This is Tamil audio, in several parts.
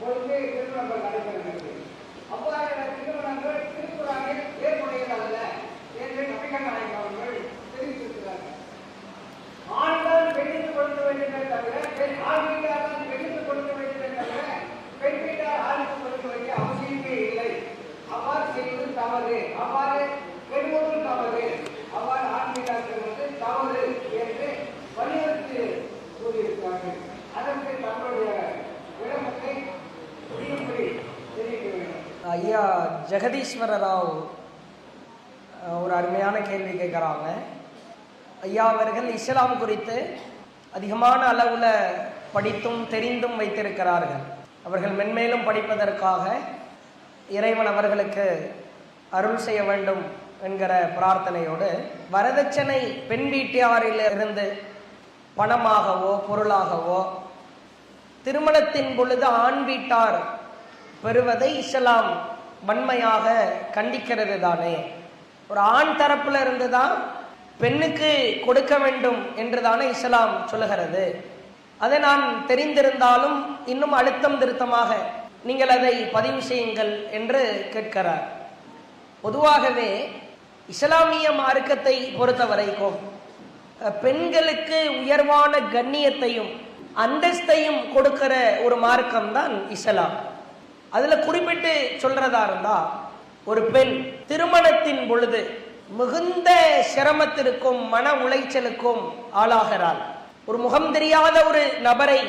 பொழுது திருமணங்கள் நடைபெறுகிறது. அவ்வாறான திருமணங்கள் திருக்குறானில் ஏற்புடையதல்ல என்று நபிகள் நாயகம் அவர்கள் தெரிவித்திருக்கிறார்கள். ஆண்கள் பெண்ணுக்கு கொடுக்க வேண்டுமே தவிர பெண் ஆண் வீட்டார் தான் பெண்ணுக்கு கொடுக்க வேண்டுமே தவிர பெண் வீட்டார் ஆணுக்கு கொடுக்க வேண்டிய அவசியமே இல்லை. அவ்வாறு செய்வது தவறு. அவ்வாறு பெறுவதும் தவறு அவ்வாறு ஆண் வீட்டார் பெறுவது தவறு என்று வலியுறுத்தி கூறியிருக்கிறார்கள் அதற்கு தங்களுடைய விளக்கத்தை முடியும்படி தெரிவிக்க வேண்டும் ஐயா ஜெகதீஸ்வர ராவ் ஒரு அருமையான கேள்வி கேட்குறாங்க. ஐயா அவர்கள் இஸ்லாம் குறித்து அதிகமான அளவில் படித்தும் தெரிந்தும் வைத்திருக்கிறார்கள். அவர்கள் மென்மேலும் படிப்பதற்காக இறைவன் அவர்களுக்கு அருள் செய்ய வேண்டும் என்கிற பிரார்த்தனையோடு வரதட்சணை பெண் வீட்டாரிலிருந்து பணமாகவோ பொருளாகவோ திருமணத்தின் பொழுது ஆண் வீட்டார் பெறுவதை இஸ்லாம் வன்மையாக கண்டிக்கிறது தானே? ஒரு ஆண் தரப்புல இருந்து தான் பெண்ணுக்கு கொடுக்க வேண்டும் என்று தானே இஸ்லாம் சொல்லுகிறது. அதை நான் தெரிந்திருந்தாலும் இன்னும் அழுத்தம் திருத்தமாக நீங்கள் அதை பதிவு செய்யுங்கள் என்று கேட்கிறார். பொதுவாகவே இஸ்லாமிய மார்க்கத்தை பொறுத்த வரைக்கும் பெண்களுக்கு உயர்வான கண்ணியத்தையும் அந்தஸ்தையும் கொடுக்கிற ஒரு மார்க்கம் தான் இஸ்லாம். அதுல குறிப்பிட்டு சொல்றதா இருந்தா ஒரு பெண் திருமணத்தின் பொழுது மிகுந்த சிரமத்திற்கும் மன உளைச்சலுக்கும் ஆளாகிறாள். ஒரு முகம் தெரியாத ஒரு நபரை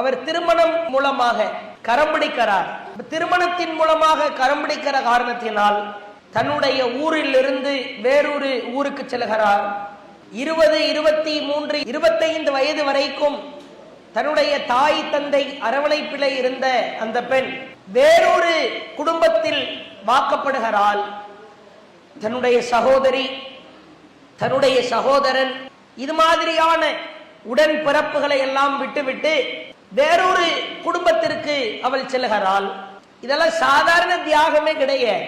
அவர் திருமணம் மூலமாக கரம் பிடிக்கிறார். திருமணத்தின் மூலமாக கரம் பிடிக்கிற காரணத்தினால் தன்னுடைய ஊரில் இருந்து வேறொரு ஊருக்கு செல்கிறார். இருபது இருபத்தி மூன்று இருபத்தைந்து வயது வரைக்கும் தன்னுடைய தாய் தந்தை அரவணைப்பிலே இருந்த அந்த பெண் வேறொரு குடும்பத்தில் வாக்கப்படுகிறாள். தன்னுடைய சகோதரி தன்னுடைய சகோதரன் இது மாதிரியான உடன் பிறப்புகளை எல்லாம் விட்டுவிட்டு வேறொரு குடும்பத்திற்கு அவள் செல்கிறாள். இதெல்லாம் சாதாரண தியாகமே கிடையாது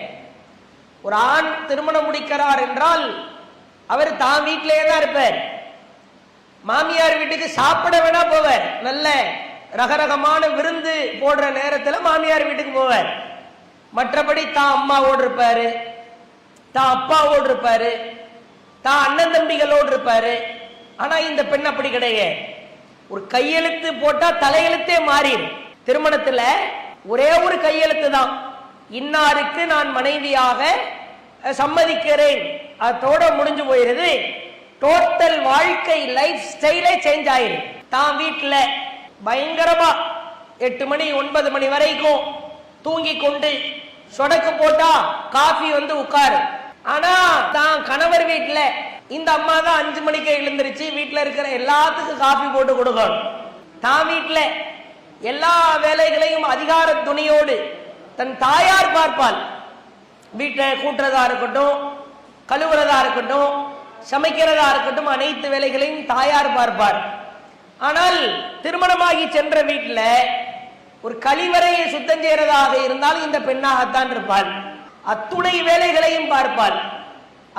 ஒரு ஆண் திருமணம் முடிக்கிறார் என்றால் அவர் தான் வீட்டிலேயே தான் இருப்பார். மாமியார் வீட்டுக்கு சாப்பிட வேணா போவார். நல்ல ரகரகமான விருந்து போடுற நேரத்துல மாமியார் வீட்டுக்கு போவார். மற்றபடி தான் அம்மாவோடு இருப்பாரு தான் அப்பாவோடு இருப்பாரு தான் அண்ணன் தம்பிகளோடு இருப்பாரு ஆனா இந்த பெண் அப்படி கிடையாது ஒரு கையெழுத்து போட்டா தலையெழுத்தே மாறிடும். திருமணத்துல ஒரே ஒரு கையெழுத்து தான். இன்னாருக்கு நான் மனைவியாக சம்மதிக்கிறேன். அதோட முடிஞ்சு போயிருது. டோட்டல் வாழ்க்கை லைஃப் ஸ்டைலே சேஞ்ச் ஆயிரும். தான் வீட்டுல பயங்கரமா எட்டு மணி ஒன்பது மணி வரைக்கும் தூங்கி கொண்டு சொடக்கு போட்டா காஃபி வந்து உட்காரு. ஆனா தான் கணவர் வீட்டுல இந்த அம்மா தான் அஞ்சு மணிக்கு எழுந்திருச்சு வீட்டுல இருக்கிற எல்லாத்துக்கும் காஃபி போட்டு கொடுக்கணும். தான் வீட்டுல எல்லா வேலைகளையும் அதிகார துணியோடு தன் தாயார் பார்ப்பாள். வீட்டை கூட்டுறதா இருக்கட்டும் கழுவுறதா இருக்கட்டும் சமைக்கிறதா இருக்கட்டும் அனைத்து வேலைகளையும் தாயார் பார்ப்பார். ஆனால் திருமணமாகி சென்ற வீட்டில் ஒரு கழிவறையை சுத்தம் செய்யறதாக இருந்தாலும் இந்த பெண்ணாகத்தான் இருப்பாள். அத்துணை வேலைகளையும் பார்ப்பாள்.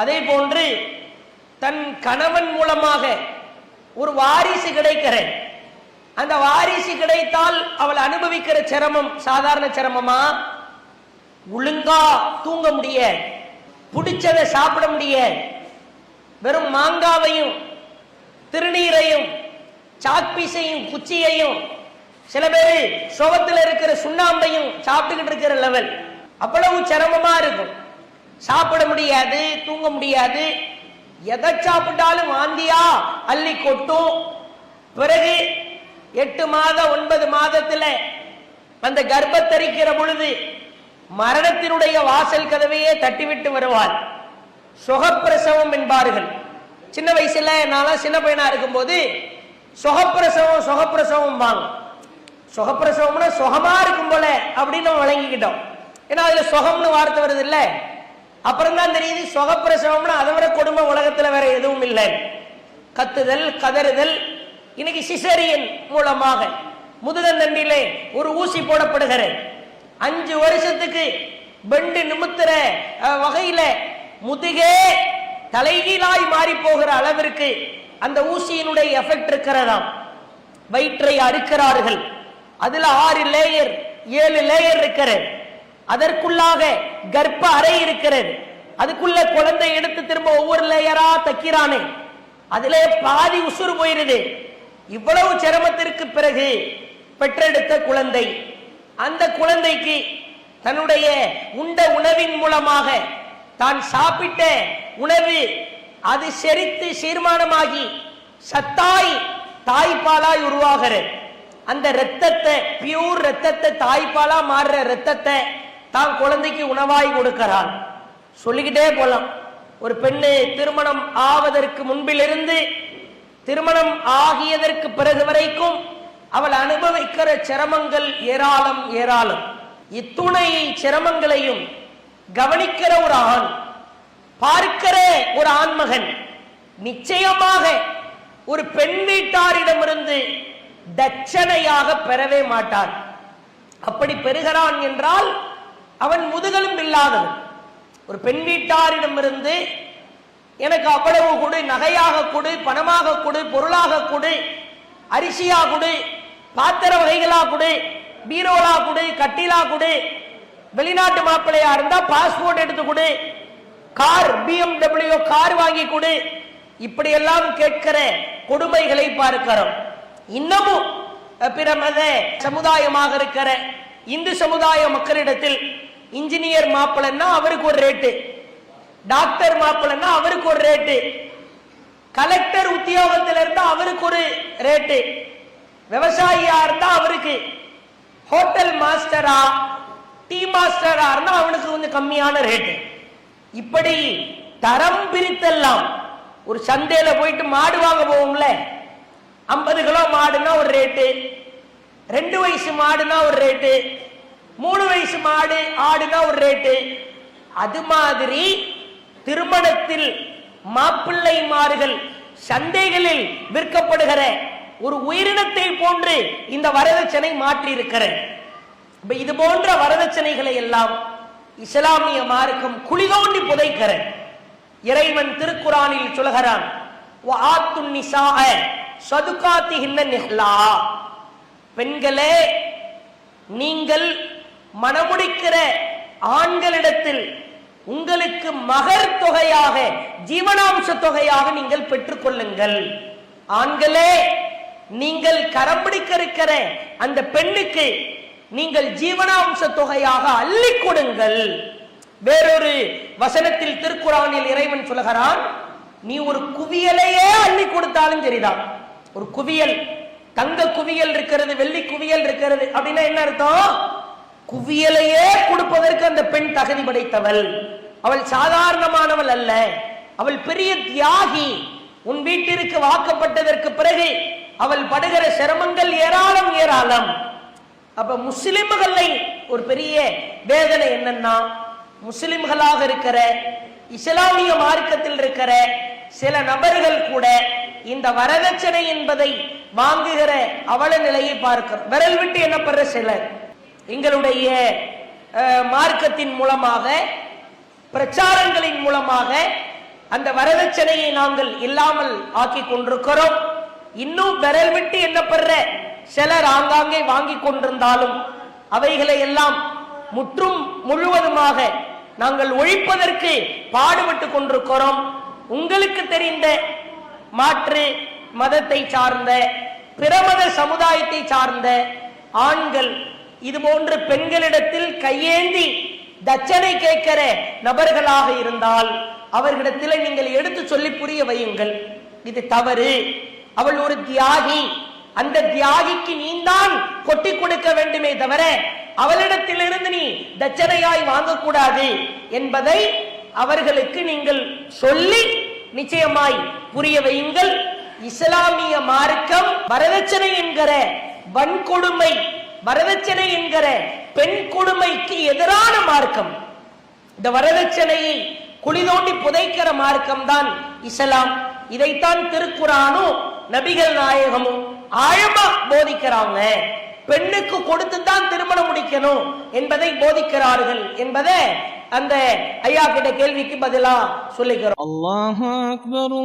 அதே போன்று தன் கணவன் மூலமாக ஒரு வாரிசு கிடைக்கிற அந்த வாரிசு கிடைத்தால் அவள் அனுபவிக்கிற சிரமம் சாதாரண சிரமமா? ஒழுங்கா தூங்க முடிய பிடிச்சதை சாப்பிட முடிய வெறும் மாங்காவையும் திருநீரையும் சாக்பீஸையும் குச்சியையும் சில பேர் சுகத்தில் இருக்கிற சுண்ணாம்பையும் சாப்பிட்டுக்கிட்டு இருக்கிற லெவல் அவ்வளவு சிரமமா இருக்கும். சாப்பிட முடியாது தூங்க முடியாது. எதை சாப்பிட்டாலும் வாந்தியா அள்ளி கொட்டும். பிறகு எட்டு மாதம் ஒன்பது மாதத்துல அந்த கர்ப்பத்தரிக்கிற பொழுது மரணத்தினுடைய வாசல் கதவையே தட்டிவிட்டு வருவார். சுகப்பிரசவம் என்பார்கள். சின்ன வயசுல நான்லாம் சின்ன பையனா இருக்கும்போது சுகப்பிரசவம் சுகப்பிரசவம் வாங்க சுகப்பிரசவம்னா சுகமா இருக்கும் போல அப்படின்னு நம்ம வழங்கிக்கிட்டோம். ஏன்னா அதுல சுகம்னு வார்த்தை வருது இல்ல? அப்புறம் தான் தெரியுது சுகப்பிரசவம்னா அதை விட கொடுமை உலகத்துல வேற எதுவும் இல்லை. கத்துதல் கதறுதல். இன்னைக்கு சிசரியன் மூலமாக முதுகந்தண்டிலே ஒரு ஊசி போடப்படுகிறது. அஞ்சு வருஷத்துக்கு பெண்டு நிமித்துற வகையில முதுகே தலைகீழாய் மாறி போகிற அளவிற்கு அந்த ஊசியினுடைய எஃபெக்ட் இருக்கிறதாம். வயிற்றை அறுக்கிறார்கள். அதுல ஆறு லேயர் ஏழு லேயர் இருக்கிறது. அதற்குள்ளாக கர்ப்ப அறை இருக்கிறது. அதுக்குள்ள குழந்தை எடுத்து திரும்ப ஒவ்வொரு லேயரா தைக்கிறானே. அதிலே பாதி உசுறு போயிருது. இவ்வளவு சிரமத்திற்கு பிறகு பெற்றெடுத்த குழந்தை அந்த குழந்தைக்கு தன்னுடைய உண்ட உணவின் மூலமாக தான் சாப்பிட்ட உணவு அது செரித்து சீர்மானமாகி சத்தாய் தாய்ப்பாலாய் உருவாகிறது. அந்த இரத்தத்தை பியூர் இரத்தத்தை தாய்ப்பாலா மாறுற இரத்தத்தை தான் குழந்தைக்கு உணவாய் கொடுக்கிறான் சொல்லிக்கிட்டே போலாம். ஒரு பெண்ணு திருமணம் ஆவதற்கு முன்பிலிருந்து திருமணம் ஆகியதற்கு பிறகு வரைக்கும் அவள் அனுபவிக்கிற சிரமங்கள் ஏராளம் ஏராளம். இத்துணை சிரமங்களையும் கவனிக்கிற ஒரு ஆண் பார்க்கிற ஒரு ஆண்மகன். நிச்சயமாக ஒரு பெண் வீட்டாரிடமிருந்து தட்சணையாக பெறவே மாட்டான். அப்படி பெறுகிறான் என்றால் அவன் முதுகலும் இல்லாதவன் ஒரு பெண் வீட்டாரிடமிருந்து எனக்கு அவ்வளவு கொடு நகையாக கொடு பணமாக கொடு பொருளாக கொடு அரிசியா கொடு பாத்திர வகைகளா கொடு பீரோலா கொடு கட்டிலா கொடு வெளிநாட்டு மாப்பிள்ளையா இருந்தா பாஸ்போர்ட் எடுத்து கொடு கார் பிஎம்டபிள்யூ கார் வாங்கி கொடு. இப்படி எல்லாம் கேட்கிற கொடுமைகளை பார்க்கிறோம். இன்னமும் அஹ், பிற மத சமுதாயமாக இருக்கிற இந்து சமுதாய மக்களிடத்தில் இன்ஜினியர் மாப்பிள்ளைன்னா அவருக்கு ஒரு ரேட்டு டாக்டர் மாப்பிள்ளைன்னா அவருக்கு ஒரு ரேட்டு கலெக்டர் உத்தியோகத்தில் இருந்தா அவருக்கு ஒரு ரேட்டு விவசாயியா இருந்தா அவருக்கு. ஹோட்டல் மாஸ்டரா டீ மாஸ்டரா இருந்தா அவனுக்கு கொஞ்சம் கம்மியான ரேட்டு இப்படி தரம் பிரித்தெல்லாம் ஒரு சந்தையில போயிட்டு மாடு வாங்க போவோம்ல? ஐம்பது கிலோ மாடுனா ஒரு ரேட்டு. ரெண்டு வயசு மாடுனா ஒரு ரேட்டு. மூணு வயசு மாடு ஆடுனா ஒரு ரேட்டு. அது மாதிரி திருமணத்தில் மாப்பிள்ளைமார்கள் சந்தைகளில் விற்கப்படுகிற ஒரு உயிரினத்தை போன்று இந்த வரதட்சணை மாற்றி இருக்கிறேன் இது போன்ற வரதட்சணைகளை எல்லாம் இஸ்லாமிய மார்க்கம் குளிதோண்டி புதைக்கிற இறைவன் திருக்குறானில் சொல்கிறான் பெண்களே நீங்கள் மணமுடிக்கிற ஆண்களிடத்தில் உங்களுக்கு மகர் தொகையாக ஜீவனாம்ச தொகையாக நீங்கள் பெற்றுக்கொள்ளுங்கள் ஆண்களே நீங்கள் கரம் பிடிக்க இருக்கிற அந்த பெண்ணுக்கு நீங்கள் ஜீவனாம்ச தொகையாக அள்ளி கொடுங்கள் வேறொரு வசனத்தில் திருக்குறானில் இறைவன் சொல்கிறான் நீ ஒரு குவியலையே அள்ளி கொடுத்தாலும் சரிதான். ஒரு குவியல் தங்க குவியல் இருக்கிறது வெள்ளி குவியல் இருக்கிறது. அப்படின்னா என்ன அர்த்தம்? குவியலையே கொடுப்பதற்கு அந்த பெண் தகுதி படைத்தவள். அவள் சாதாரணமானவள் அல்ல. அவள் பெரிய தியாகி. உன் வீட்டிற்கு வாக்கப்பட்டதற்கு பிறகு அவள் படுகிற சிரமங்கள் ஏராளம் ஏராளம். அப்ப முஸ்லிம்களை ஒரு பெரிய வேதனை என்னன்னா முஸ்லிம்களாக இருக்கிற இஸ்லாமிய மார்க்கத்தில் இருக்கிற சில நபர்கள் கூட இந்த வரதட்சணை என்பதை வாங்குகிற அவல நிலையை பார்க்கிறோம் விரல் விட்டு என்னப்படுற சிலர். எங்களுடைய மார்க்கத்தின் மூலமாக பிரச்சாரங்களின் மூலமாக அந்த வரதட்சணையை நாங்கள் இல்லாமல் ஆக்கி கொண்டிருக்கிறோம். இன்னும் விரல் விட்டு என்னப்படுற சிலர் ஆங்காங்கே வாங்கி கொண்டிருந்தாலும் அவைகளை எல்லாம் முற்றும் முழுவதுமாக நாங்கள் ஒழிப்பதற்கு பாடுபட்டு கொண்டிருக்கிறோம். உங்களுக்கு தெரிந்த மாற்று மதத்தை சார்ந்த பிரமத சமுதாயத்தை சார்ந்த ஆண்கள் இது போன்று பெண்களிடத்தில் கையேந்தி தச்சனை கேட்கிற நபர்களாக இருந்தால் அவர்களிடத்தில் நீங்கள் எடுத்து சொல்லி புரிய வையுங்கள். இது தவறு. அவள் ஒரு தியாகி. அந்த தியாகிக்கு நீந்தான் கொட்டி கொடுக்க வேண்டுமே தவிர அவளிடத்திலிருந்து நீ தட்சணையாய் வாங்கக்கூடாது என்பதை அவர்களுக்கு நீங்கள் சொல்லி நிச்சயமாய் புரிய வையுங்கள். இஸ்லாமிய மார்க்கம் வரதட்சணை என்கிற வன்கொடுமை வரதட்சணை என்கிற பெண் கொடுமைக்கு எதிரான மார்க்கம். இந்த வரதட்சணையை குழி தோண்டி புதைக்கிற மார்க்கம் தான் இஸ்லாம். இதைத்தான் திருக்குறானும் நபிகள் நாயகமும் ஆழமா போதிக்கிறாங்க பெண்ணுக்கு கொடுத்து தான் திருமணம் முடிக்கணும் என்பதை போதிக்கிறார்கள் என்பதை அந்த ஐயா கிட்ட கேள்விக்கு பதிலா சொல்லிக்கிறோம் அல்லாஹ் அக்பர்